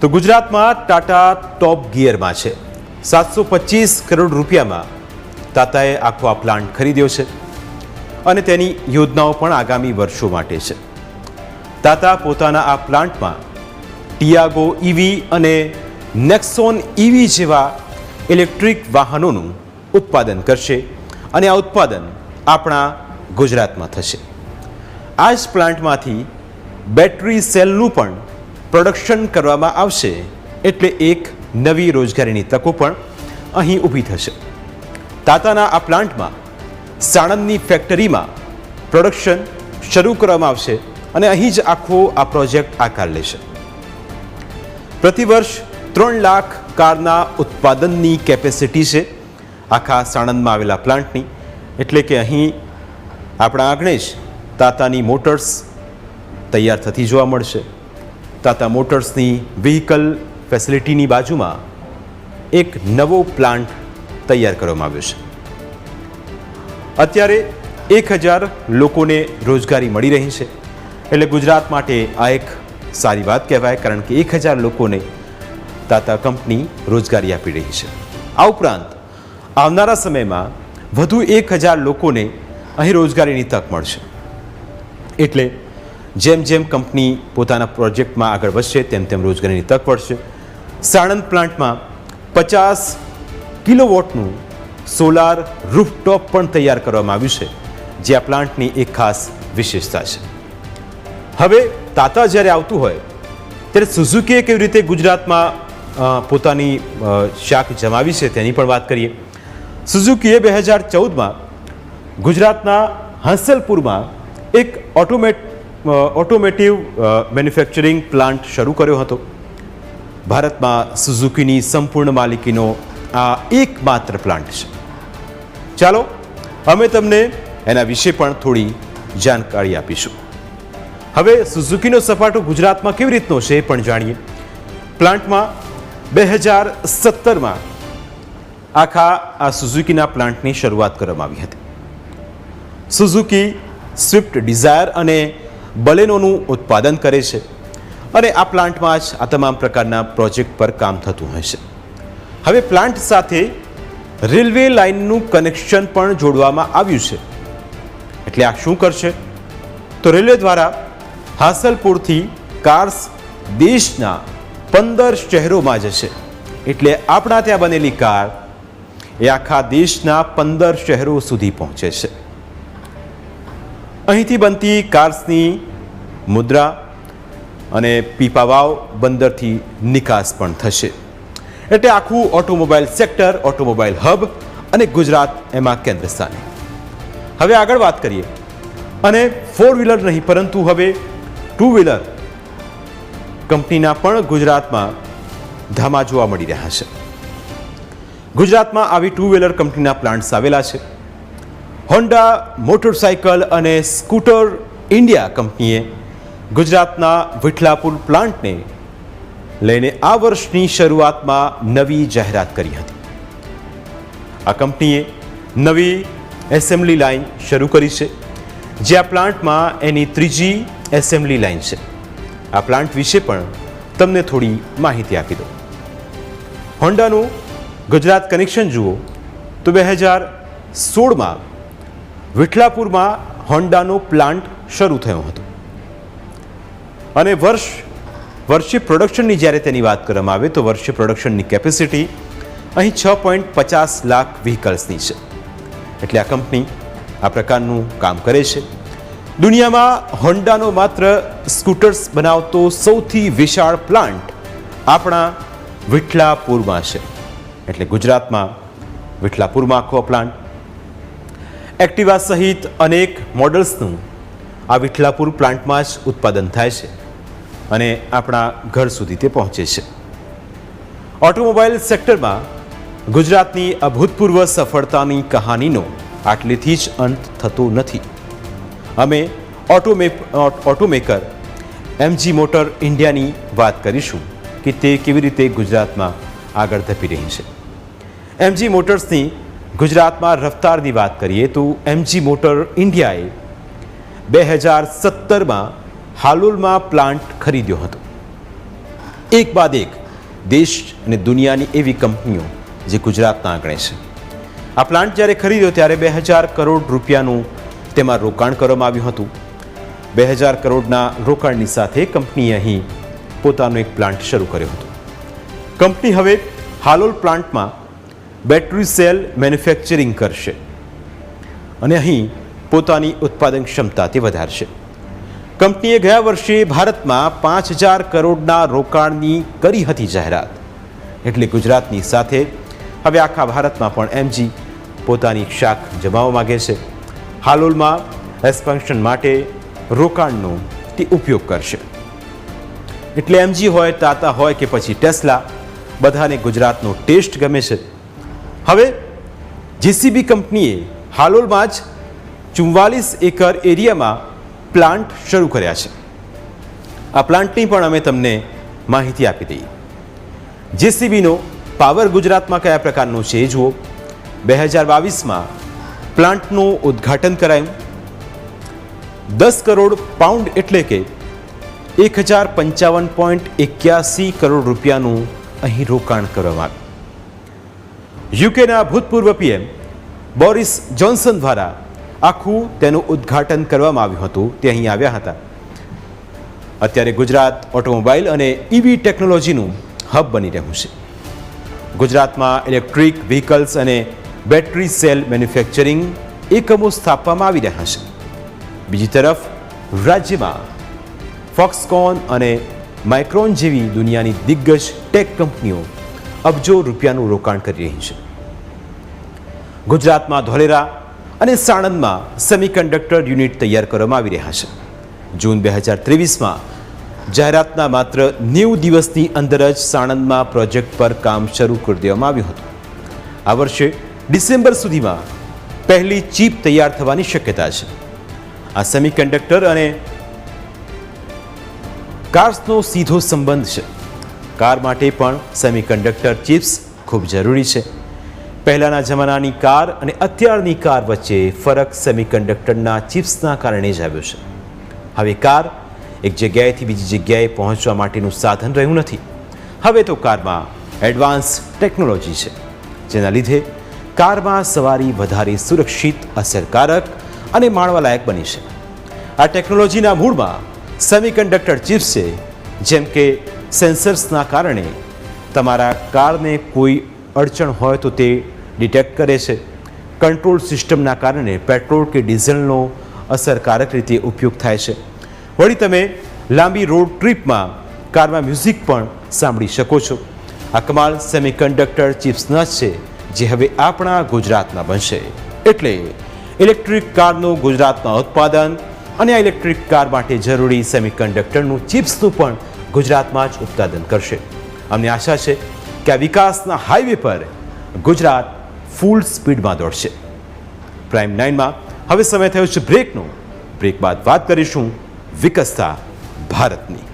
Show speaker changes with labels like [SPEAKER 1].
[SPEAKER 1] તો ગુજરાતમાં ટાટા ટોપ ગિયરમાં છે. સાતસો પચીસ કરોડ રૂપિયામાં ટાટાએ આખો આ પ્લાન્ટ ખરીદ્યો છે અને તેની યોજનાઓ પણ આગામી વર્ષો માટે છે. ટાટા પોતાના આ પ્લાન્ટમાં ટિયાગો ઈવી અને નેક્સોન ઈવી જેવા ઇલેક્ટ્રિક વાહનોનું ઉત્પાદન કરશે અને આ ઉત્પાદન આપણા ગુજરાતમાં થશે. આ જ પ્લાન્ટમાંથી બેટરી સેલનું પણ પ્રોડક્શન કરવામાં આવશે એટલે એક નવી રોજગારીની તકો પણ અહીં ઊભી થશે. તાતાના આ પ્લાન્ટમાં સાણંદની ફેક્ટરીમાં પ્રોડક્શન શરૂ કરવામાં આવશે અને અહીં જ આખો આ પ્રોજેક્ટ આકાર લેશે. પ્રતિવર્ષ ત્રણ લાખ કારના ઉત્પાદનની કેપેસિટી છે આખા સાણંદમાં આવેલા પ્લાન્ટની. એટલે કે અહીં આપણા આંગણે જ તાતાની મોટર્સ તૈયાર થતી જોવા મળશે. તાતા મોટર્સની વ્હીકલ ફેસિલિટીની બાજુમાં એક નવો પ્લાન્ટ તૈયાર કરવામાં આવ્યો છે. અત્યારે એક હજાર લોકોને રોજગારી મળી રહી છે. એટલે ગુજરાત માટે આ એક સારી વાત કહેવાય, કારણ કે એક હજાર લોકોને તાતા કંપની રોજગારી આપી રહી છે. આ ઉપરાંત આવનારા સમયમાં વધુ એક હજાર લોકોને અહીં રોજગારીની તક મળશે. એટલે જેમ જેમ કંપની પોતાના પ્રોજેક્ટમાં આગળ વધશે, તેમ તેમ રોજગારીની તક પડશે સાણંદ પ્લાન્ટમાં પચાસ કિલોવોટનું સોલાર રૂફટોપ પણ તૈયાર કરવામાં આવ્યું છે, જે આ પ્લાન્ટની એક ખાસ વિશેષતા છે. હવે તાતા જ્યારે આવતું હોય, ત્યારે સુઝુકીએ કેવી રીતે ગુજરાતમાં પોતાની શાખ જમાવી છે તેની પણ વાત કરીએ. સુઝુકીએ બે હજાર ચૌદમાં ગુજરાતના હંસલપુરમાં એક ઓટોમેટ ઓટોમેટિવ મેન્યુફેક્ચરિંગ પ્લાન્ટ શરૂ કર્યો હતો. ભારતમાં સુઝુકીની સંપૂર્ણ માલિકીનો આ એકમાત્ર પ્લાન્ટ છે. ચાલો, અમે તમને એના વિશે પણ થોડી જાણકારી આપીશું. હવે સુઝુકીનો સપાટો ગુજરાતમાં કેવી રીતનો છે એ પણ જાણીએ. પ્લાન્ટમાં બે હજાર સત્તરમાં આખા આ સુઝુકીના પ્લાન્ટની શરૂઆત કરવામાં આવી હતી. સુઝુકી સ્વિફ્ટ ડિઝાયર અને બલેનોનું ઉત્પાદન કરે છે અને આ પ્લાન્ટમાં જ આ તમામ પ્રકારના પ્રોજેક્ટ પર કામ થતું હોય છે. હવે પ્લાન્ટ સાથે રેલવે લાઇનનું કનેક્શન પણ જોડવામાં આવ્યું છે. એટલે આ શું કરશે? તો રેલવે દ્વારા હાસલપુરથી કાર્સ દેશના પંદર શહેરોમાં જશે. એટલે આપણા ત્યાં બનેલી કાર એ આખા દેશના પંદર શહેરો સુધી પહોંચે છે. અહીંથી બનતી કાર્સની મુદ્રા અને પીપાવાવ બંદરથી નિકાસ પણ થશે. એટલે આખું ઓટોમોબાઈલ સેક્ટર, ઓટોમોબાઈલ હબ અને ગુજરાત એમાં કેન્દ્ર સ્થાને. હવે આગળ વાત કરીએ. અને ફોર વ્હીલર નહીં, પરંતુ હવે ટુ વ્હીલર કંપનીના પણ ગુજરાતમાં ધામા જોવા મળી રહ્યા છે. ગુજરાતમાં આવી ટુ વ્હીલર કંપનીના પ્લાન્ટ્સ આવેલા છે. હોન્ડા મોટરસાયકલ અને સ્કૂટર ઇન્ડિયા કંપનીએ ગુજરાતના વિઠલાપુર પ્લાન્ટને લઈને આ વર્ષની શરૂઆતમાં નવી જાહેરાત કરી હતી. આ કંપનીએ નવી એસેમ્બલી લાઇન શરૂ કરી છે, જે આ પ્લાન્ટમાં એની ત્રીજી એસેમ્બલી લાઇન છે. આ પ્લાન્ટ વિશે પણ તમને થોડી માહિતી આપી દઉં. હોન્ડાનું ગુજરાત કનેક્શન જુઓ તો બે હજાર સોળમાં વિઠલાપુરમાં હોન્ડાનો પ્લાન્ટ શરૂ થયો હતો. અને વર્ષ, વર્ષે પ્રોડક્શનની જ્યારે તેની વાત કરવામાં આવે તો વર્ષે પ્રોડક્શનની કેપેસિટી અહીં છ પોઈન્ટ પચાસ લાખ વ્હીકલ્સની છે. એટલે આ કંપની આ પ્રકારનું કામ કરે છે. દુનિયામાં હોન્ડાનો માત્ર સ્કૂટર્સ બનાવતો સૌથી વિશાળ પ્લાન્ટ આપણા વિઠલાપુરમાં છે. એટલે ગુજરાતમાં વિઠલાપુરમાં આખો પ્લાન્ટ એક્ટિવા સહિત અનેક મોડલ્સનું આ વિઠલાપુર પ્લાન્ટમાં જ ઉત્પાદન થાય છે અને આપણા ઘર સુધી તે પહોંચે છે. ઓટોમોબાઈલ સેક્ટરમાં ગુજરાતની અભૂતપૂર્વ સફળતાની કહાનીનો આટલેથી જ અંત થતો નથી. અમે ઓટોમે ઓટોમેકર એમજી મોટર ઇન્ડિયાની વાત કરીશું કે તે કેવી રીતે ગુજરાતમાં આગળ ધપી રહી છે. એમજી મોટર્સની ગુજરાતમાં રફતારની વાત કરીએ તો એમજી મોટર ઇન્ડિયાએ બે હજાર સત્તરમાં હાલોલમાં પ્લાન્ટ ખરીદ્યો હતો. એક બાદ એક, દેશ અને દુનિયાની એવી કંપનીઓ જે ગુજરાતના આંગણે છે. આ પ્લાન્ટ જ્યારે ખરીદ્યો ત્યારે બે હજાર કરોડ રૂપિયાનું તેમાં રોકાણ કરવામાં આવ્યું હતું. બે હજાર કરોડના રોકાણની સાથે કંપનીએ અહીં પોતાનો એક પ્લાન્ટ શરૂ કર્યો હતો. કંપની હવે હાલોલ પ્લાન્ટમાં બેટરી સેલ મેન્યુફેક્ચરિંગ કરશે અને અહીં પોતાની ઉત્પાદન ક્ષમતા તે વધારશે. કંપનીએ ગયા વર્ષે ભારતમાં પાંચ હજાર કરોડના રોકાણની કરી હતી જાહેરાત. એટલે ગુજરાતની સાથે હવે આખા ભારતમાં પણ એમજી પોતાની શાખ જમાવવા માગે છે. હાલોલમાં એક્સપાન્શન માટે રોકાણનો તે ઉપયોગ કરશે. એટલે એમજી હોય ટાટા હોય કે પછી ટેસ્લા, બધાને ગુજરાતનો ટેસ્ટ ગમે છે. હવે જેસીબી કંપનીએ હાલોલમાં જ ચુમ્વાલીસ એકર એરિયામાં પ્લાન્ટ શરૂ કર્યા છે. આ પ્લાન્ટની પણ અમે તમને માહિતી આપી દઈએ. જેસીબીનો પાવર ગુજરાતમાં કયા પ્રકારનો છે એ જુઓ. બે હજાર બાવીસમાં પ્લાન્ટનું ઉદ્ઘાટન કરાયું. દસ કરોડ પાઉન્ડ એટલે કે એક હજાર પંચાવન પોઈન્ટ એક્યાસી કરોડ રૂપિયાનું અહીં રોકાણ કરવામાં આવ્યું. યુકેના ભૂતપૂર્વ પીએમ બોરિસ જોન્સન દ્વારા આખું તેનું ઉદ્ઘાટન કરવામાં આવ્યું હતું. તે અહીં આવ્યા હતા. અત્યારે ગુજરાત ઓટોમોબાઈલ અને ઈવી ટેકનોલોજીનું હબ બની રહ્યું છે. ગુજરાતમાં ઇલેક્ટ્રિક વ્હીકલ્સ અને બેટરી સેલ મેન્યુફેક્ચરિંગ એકમો સ્થાપવામાં આવી રહ્યા છે. બીજી તરફ રાજ્યમાં ફોક્સકોન અને માઇક્રોન જેવી દુનિયાની દિગ્ગજ ટેક કંપનીઓ અબજો રૂપિયાનું રોકાણ કરી રહી છે. ગુજરાતમાં ધોલેરા અને સાણંદમાં સેમિકન્ડક્ટર યુનિટ તૈયાર કરવામાં આવી રહ્યા છે. જૂન બે હજાર ત્રેવીસમાં જાહેરાતના માત્ર નેવું દિવસની અંદર જ સાણંદમાં પ્રોજેક્ટ પર કામ શરૂ કરી દેવામાં આવ્યું હતું. આ વર્ષે ડિસેમ્બર સુધીમાં પહેલી ચીપ તૈયાર થવાની શક્યતા છે. આ સેમિકન્ડક્ટર અને કાર્સનો સીધો સંબંધ છે. કાર માટે પણ સેમિકન્ડક્ટર ચિપ્સ ખૂબ જરૂરી છે. પહેલાંના જમાનાની કાર અને અત્યારની કાર વચ્ચે ફરક સેમિકન્ડક્ટરના ચિપ્સના કારણે જ આવ્યો છે. હવે કાર એક જગ્યાએથી બીજી જગ્યાએ પહોંચવા માટેનું સાધન રહ્યું નથી. હવે તો કારમાં એડવાન્સ ટેકનોલોજી છે, જેના લીધે કારમાં સવારી વધારે સુરક્ષિત, અસરકારક અને માણવાલાયક બની છે. આ ટેકનોલોજીના મૂળમાં સેમિકન્ડક્ટર ચિપ્સ છે જેમ કે સેન્સર્સના કારણે તમારા કારને કોઈ અડચણ હોય તો તે ડિટેક્ટ કરે છે. કંટ્રોલ સિસ્ટમના કારણે પેટ્રોલ કે ડીઝલનો અસરકારક રીતે ઉપયોગ થાય છે. વળી તમે લાંબી રોડ ટ્રીપમાં કારમાં મ્યુઝિક પણ સાંભળી શકો છો. આ કમાલ સેમિકન્ડક્ટર ચિપ્સના છે, જે હવે આપણા ગુજરાતના બનશે. એટલે ઇલેક્ટ્રિક કારનું ગુજરાતમાં ઉત્પાદન અને આ ઇલેક્ટ્રિક કાર માટે જરૂરી સેમિકન્ડક્ટરનું ચિપ્સનું પણ ગુજરાતમાં જ ઉત્પાદન કરશે. અમને આશા છે કે આ વિકાસના હાઈવે પર ગુજરાત ફૂલ સ્પીડમાં દોડશે. પ્રાઇમ નાઇનમાં હવે સમય થયો છે બ્રેકનો બ્રેક બાદ વાત કરીશું વિકસતા ભારતની.